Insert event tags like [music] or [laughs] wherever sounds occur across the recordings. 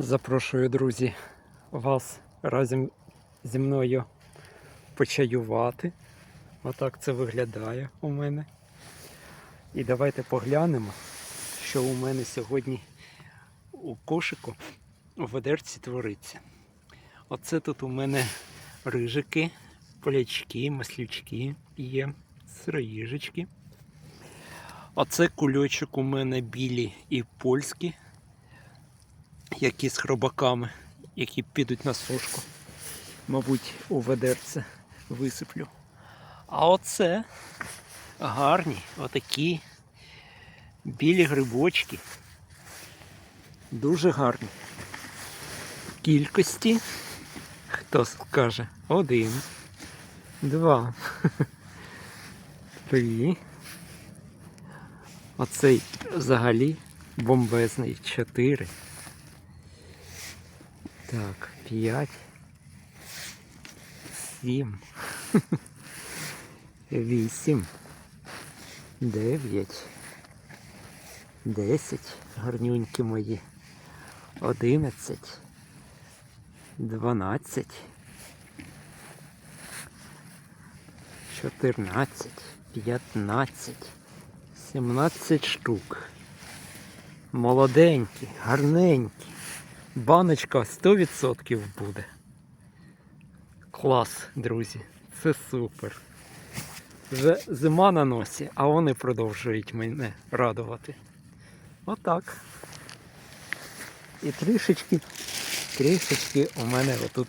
Запрошую, друзі, вас разом зі мною почаювати. Отак це виглядає у мене. І давайте поглянемо, що у мене сьогодні у кошику у ведерці твориться. Оце тут у мене рижики, полячки, маслючки є, сироїжечки. Оце кульочок у мене білі і польські які з хробаками, які підуть на сушку. Мабуть, у ведерце висиплю. А оце гарні, отакі білі грибочки. Дуже гарні. Кількості, хто скаже, один, два, [laughs] три. Оцей взагалі бомбезний чотири. Так, 5, 7, 8, 9, 10, гарнюнькі мої, 11, 12, 14, 15, 17 штук. Молоденькі, гарненькі. Баночка 100% буде. Клас, друзі. Це супер. Вже зима на носі, а вони продовжують мене радувати. Отак. І трішечки, трішечки у мене отут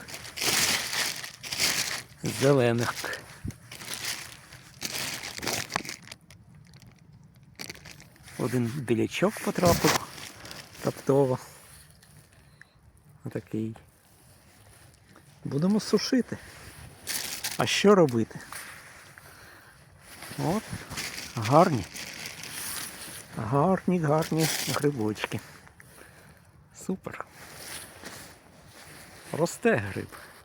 зелених. Один білячок потрапив раптово. Отакий. Будемо сушити. А що робити? От, гарні. Гарні, гарні грибочки. Супер. Росте гриб.